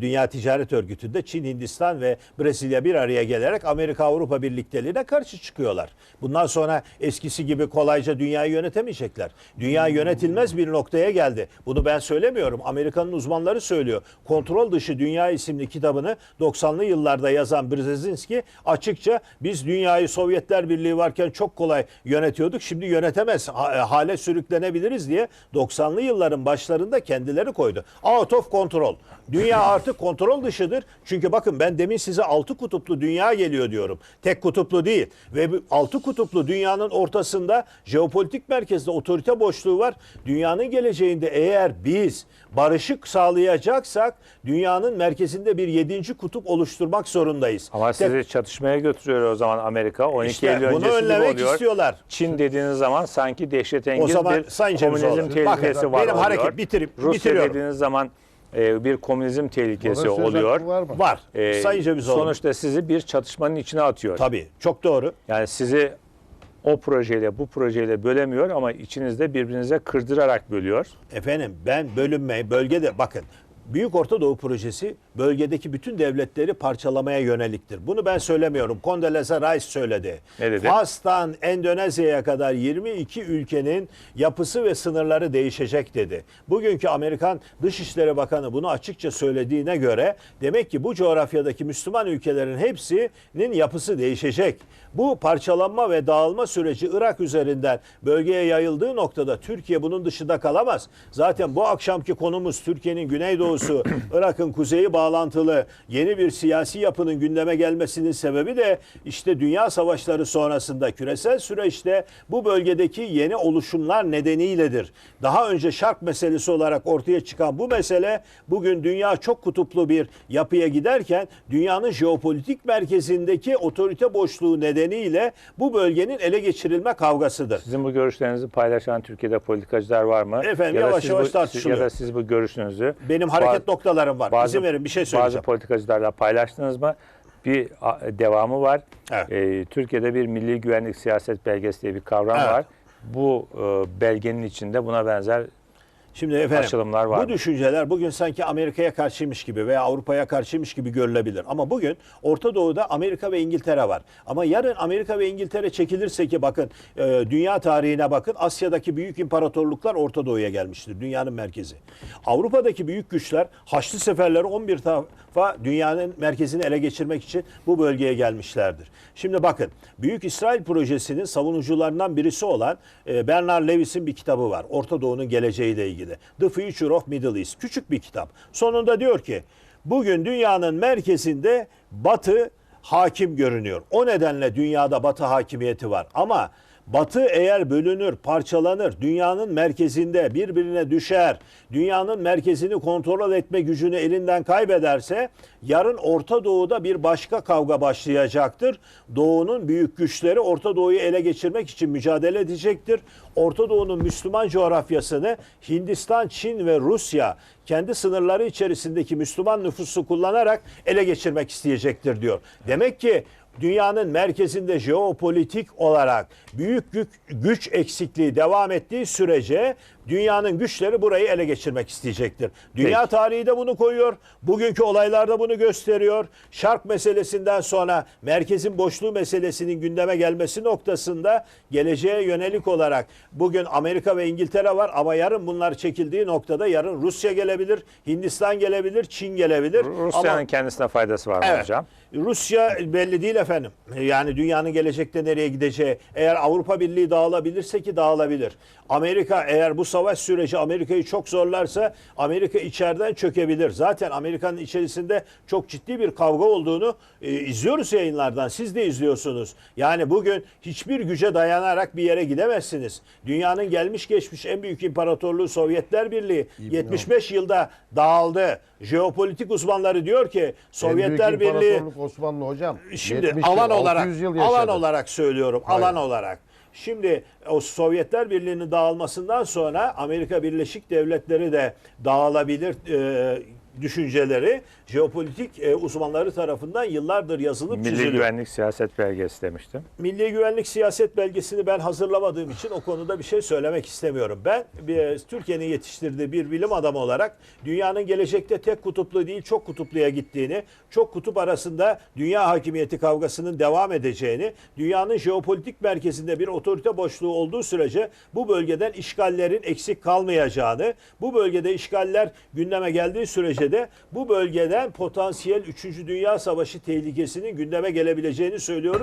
Dünya Ticaret Örgütü'nde Çin, Hindistan ve Brezilya bir araya gelerek Amerika-Avrupa birlikteliğine karşı çıkıyorlar. Bundan sonra eskisi gibi kolayca dünyayı yönetemeyecekler. Dünya yönetilmez bir noktaya geldi. Bunu ben söylemiyorum. Amerika'nın uzmanları söylüyor. Kontrol Dışı Dünya isimli kitabını 90'lı yıllarda yazan Brzezinski açıkça biz dünyayı Sovyetler Birliği varken çok kolay yönetiyorduk. Şimdi yönetemez ha- hale sürüklenebiliriz diye 90'lı yılların başlarında kendileri koydu. Out of control. Dünya artık kontrol dışıdır. Çünkü bakın ben demin size altı kutuplu dünya geliyor diyorum. Tek kutuplu değil. Ve altı kutuplu dünyanın ortasında jeopolitik merkezde otorite boşluğu var. Dünyanın geleceğinde eğer biz barışık sağlayacaksak dünyanın merkezinde bir yedinci kutup oluşturmak zorundayız. Ama Tek- sizi çatışmaya götürüyor o zaman Amerika. 12 İşte Eylül bunu önlemek oluyor. istiyorlar. Çin dediğiniz zaman sanki dehşetengiz O zaman bir Sayın komünizm tehlikesi var benim oluyor. hareket bitirip- Rusya bitiriyorum. dediğiniz zaman e, bir komünizm tehlikesi söz oluyor. hakkı var mı? var. E, Sayın Cemizoğlu. sonuçta sizi bir çatışmanın içine atıyor. Tabii çok doğru. Yani sizi o projeyle bu projeyle bölemiyor ama içinizde birbirinize kırdırarak bölüyor. Efendim ben bölünmeyi bölgede bakın Büyük Orta Doğu Projesi bölgedeki bütün devletleri parçalamaya yöneliktir. Bunu ben söylemiyorum. Condoleezza Rice söyledi. Ne dedi? Fas'tan Endonezya'ya kadar 22 ülkenin yapısı ve sınırları değişecek dedi. Bugünkü Amerikan Dışişleri Bakanı bunu açıkça söylediğine göre demek ki bu coğrafyadaki Müslüman ülkelerin hepsinin yapısı değişecek. Bu parçalanma ve dağılma süreci Irak üzerinden bölgeye yayıldığı noktada Türkiye bunun dışında kalamaz. Zaten bu akşamki konumuz Türkiye'nin güneydoğusu, Irak'ın kuzeyi bağlantılı yeni bir siyasi yapının gündeme gelmesinin sebebi de işte dünya savaşları sonrasında küresel süreçte bu bölgedeki yeni oluşumlar nedeniyledir. Daha önce şark meselesi olarak ortaya çıkan bu mesele bugün dünya çok kutuplu bir yapıya giderken dünyanın jeopolitik merkezindeki otorite boşluğu nedeniyle bu bölgenin ele geçirilme kavgasıdır. Sizin bu görüşlerinizi paylaşan Türkiye'de politikacılar var mı? Efendim, Ya yavaş yavaş bu- tartışılıyor. Ya da siz bu görüşünüzü Benim hareket bazı- noktalarım var. İzin verin bir şey Bazı söyleyeceğim. politikacılarla paylaştınız mı? Bir devamı var. Evet. Ee, Türkiye'de bir milli güvenlik siyaset belgesi diye bir kavram Evet. var. Bu e, belgenin içinde buna benzer Şimdi efendim Açılımlar var bu düşünceler bugün sanki Amerika'ya karşıymış gibi veya Avrupa'ya karşıymış gibi görülebilir. Ama bugün Orta Doğu'da Amerika ve İngiltere var. Ama yarın Amerika ve İngiltere çekilirse ki bakın e, dünya tarihine bakın Asya'daki büyük imparatorluklar Orta Doğu'ya gelmiştir. Dünyanın merkezi. Avrupa'daki büyük güçler Haçlı seferleri 11 defa dünyanın merkezini ele geçirmek için bu bölgeye gelmişlerdir. Şimdi bakın Büyük İsrail Projesi'nin savunucularından birisi olan e, Bernard Lewis'in bir kitabı var. Orta Doğu'nun geleceğiyle ilgili. The Future of Middle East. Küçük bir kitap. Sonunda diyor ki bugün dünyanın merkezinde Batı hakim görünüyor. O nedenle dünyada Batı hakimiyeti var. Ama Batı eğer bölünür, parçalanır, dünyanın merkezinde birbirine düşer, dünyanın merkezini kontrol etme gücünü elinden kaybederse yarın Orta Doğu'da bir başka kavga başlayacaktır. Doğu'nun büyük güçleri Orta Doğu'yu ele geçirmek için mücadele edecektir. Orta Doğu'nun Müslüman coğrafyasını Hindistan, Çin ve Rusya kendi sınırları içerisindeki Müslüman nüfusu kullanarak ele geçirmek isteyecektir diyor. Demek ki dünyanın merkezinde jeopolitik olarak büyük güç, eksikliği devam ettiği sürece dünyanın güçleri burayı ele geçirmek isteyecektir. Dünya Peki. tarihi de bunu koyuyor. Bugünkü olaylarda bunu gösteriyor. Şark meselesinden sonra merkezin boşluğu meselesinin gündeme gelmesi noktasında geleceğe yönelik olarak bugün Amerika ve İngiltere var ama yarın bunlar çekildiği noktada yarın Rusya gelebilir, Hindistan gelebilir, Çin gelebilir. Rusya'nın Ama- kendisine faydası var mı Evet. hocam? Rusya belli değil efendim. Yani dünyanın gelecekte nereye gideceği. Eğer Avrupa Birliği dağılabilirse ki dağılabilir. Amerika eğer bu savaş süreci Amerika'yı çok zorlarsa Amerika içeriden çökebilir. Zaten Amerika'nın içerisinde çok ciddi bir kavga olduğunu e, izliyoruz yayınlardan. Siz de izliyorsunuz. Yani bugün hiçbir güce dayanarak bir yere gidemezsiniz. Dünyanın gelmiş geçmiş en büyük imparatorluğu Sovyetler Birliği 75 yılda dağıldı. Jeopolitik uzmanları diyor ki Sovyetler Birliği Osmanlı hocam. Şimdi 70 alan yıl, olarak 600 yıl alan olarak söylüyorum. Hayır. Alan olarak. Şimdi o Sovyetler Birliği'nin dağılmasından sonra Amerika Birleşik Devletleri de dağılabilir. Ee, düşünceleri jeopolitik e, uzmanları tarafından yıllardır yazılıp Milli çiziliyor. Güvenlik Siyaset Belgesi demiştim. Milli Güvenlik Siyaset Belgesi'ni ben hazırlamadığım için o konuda bir şey söylemek istemiyorum. Ben bir, Türkiye'nin yetiştirdiği bir bilim adamı olarak dünyanın gelecekte tek kutuplu değil çok kutupluya gittiğini, çok kutup arasında dünya hakimiyeti kavgasının devam edeceğini, dünyanın jeopolitik merkezinde bir otorite boşluğu olduğu sürece bu bölgeden işgallerin eksik kalmayacağını, bu bölgede işgaller gündeme geldiği sürece de bu bölgeden potansiyel 3. Dünya Savaşı tehlikesinin gündeme gelebileceğini söylüyorum.